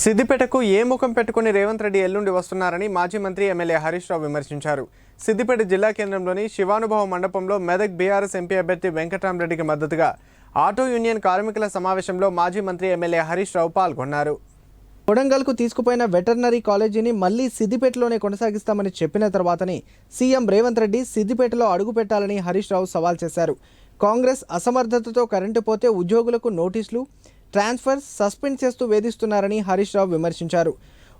సిద్దిపేటకు ఏ ముఖం పెట్టుకుని రేవంత్ రెడ్డి ఎల్లుండి వస్తున్నారని మాజీ మంత్రి ఎమ్మెల్యే హరీష్ రావు విమర్శించారు. సిద్దిపేట జిల్లా కేంద్రంలోని శివానుభవ మండపంలో మెదక్ బీఆర్ఎస్ ఎంపీ అభ్యర్థి వెంకటరామరెడ్డికి మద్దతుగా ఆటో యూనియన్ కార్మికుల సమావేశంలో మాజీ మంత్రి ఎమ్మెల్యే హరీష్ రావు పాల్గొన్నారు. కొడంగల్కు తీసుకుపోయిన వెటర్నరీ కాలేజీని మళ్ళీ సిద్దిపేటలోనే కొనసాగిస్తామని చెప్పిన తర్వాతని సీఎం రేవంత్ రెడ్డి సిద్దిపేటలో అడుగు పెట్టాలని హరీష్ రావు సవాల్ చేశారు. కాంగ్రెస్ అసమర్థతతో కరెంటు పోతే ఉద్యోగులకు నోటీసులు ట్రాన్స్ఫర్ సస్పెండ్ చేస్తూ వేధిస్తున్నారని హరీష్ రావు విమర్శించారు.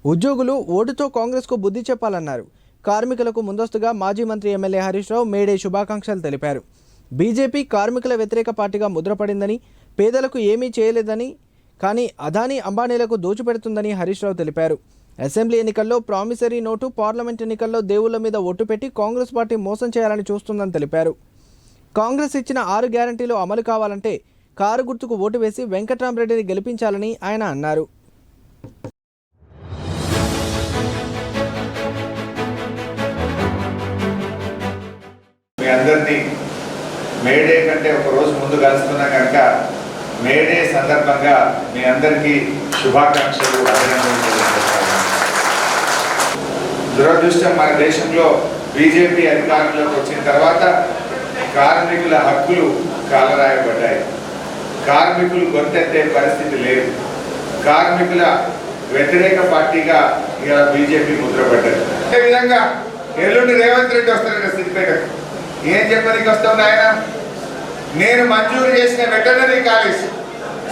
ఉద్యోగులు ఓటుతో కాంగ్రెస్కు బుద్ధి చెప్పాలన్నారు. కార్మికులకు ముందస్తుగా మాజీ మంత్రి ఎమ్మెల్యే హరీష్ రావు మేడే శుభాకాంక్షలు తెలిపారు. బీజేపీ కార్మికుల వ్యతిరేక పార్టీగా ముద్రపడిందని పేదలకు ఏమీ చేయలేదని కానీ అదానీ అంబానీలకు దోచిపెడుతుందని హరీష్ రావు తెలిపారు. అసెంబ్లీ ఎన్నికల్లో ప్రామిసరీ నోటు పార్లమెంట్ ఎన్నికల్లో దేవుళ్ళ మీద ఒట్టు పెట్టి కాంగ్రెస్ పార్టీ మోసం చేయాలని చూస్తుందని తెలిపారు. కాంగ్రెస్ ఇచ్చిన ఆరు గ్యారంటీలు అమలు కావాలంటే కారు గుర్తుకు ఓటు వేసి వెంకట్రామరెడ్డిని గెలిపించాలని ఆయన అన్నారు. మీ అందరినీ మేడే కంటే ఒక రోజు ముందు కలుస్తున్నా కనుక మేడే సందర్భంగా మీ అందరికీ శుభాకాంక్షలు అభినందనలు దురదృష్టం మన దేశంలో బీజేపీ అధికారంలోకి వచ్చిన తర్వాత కార్మికుల హక్కులు కాలరాయబడ్డాయి. కార్మికులు గొంతెత్తే పరిస్థితి లేదు. కార్మికుల వ్యతిరేక పార్టీగా ఇలా బీజేపీ ముద్రపడ్డారు అదే విధంగా ఎల్లుండి రేవంత్ రెడ్డి వస్తారట సిద్దిపేటకు. ఏం చెప్పడానికి వస్తాం ఆయన నేను మంజూరు చేసిన వెటర్నరీ కాలేజ్.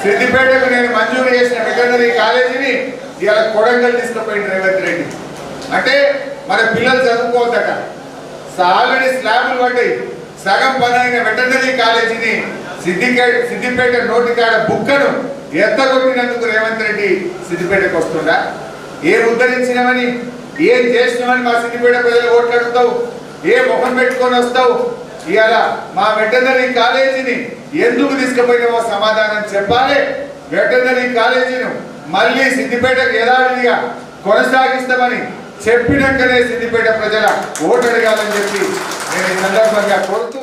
సిద్దిపేటకు నేను మంజూరు చేసిన వెటర్నరీ కాలేజీని ఇలా కొడంగల్ తీసుకుపోయింది రేవంత్ రెడ్డి. అంటే మన పిల్లలు చదువుకోవద్దట. ఆల్రెడీ స్లాబులు పడ్డాయి. సగం పని అయిన వెటర్నరీ కాలేజీని సిద్దిపేట సిద్దిపేట నోటికాడ బుక్కను ఎత్తగొట్టినందుకు రేవంత్ రెడ్డి సిద్దిపేటకు వస్తుండా? ఏం ఉద్ధరించినామని ఏం చేసినామని మా సిద్దిపేట ప్రజలు ఓట్లు అడుగుతావు? ఏ ముఖం పెట్టుకొని వస్తావు? ఇవాళ మా వెటర్నరీ కాలేజీని ఎందుకు తీసుకుపోయినావో సమాధానం చెప్పాలి. వెటర్నరీ కాలేజీని మళ్ళీ సిద్దిపేటకు యథావిధిగా కొనసాగిస్తామని చెప్పినాకనే సిద్దిపేట ప్రజల ఓటు అడగాలని చెప్పి నేను ఈ సందర్భంగా కోరుతూ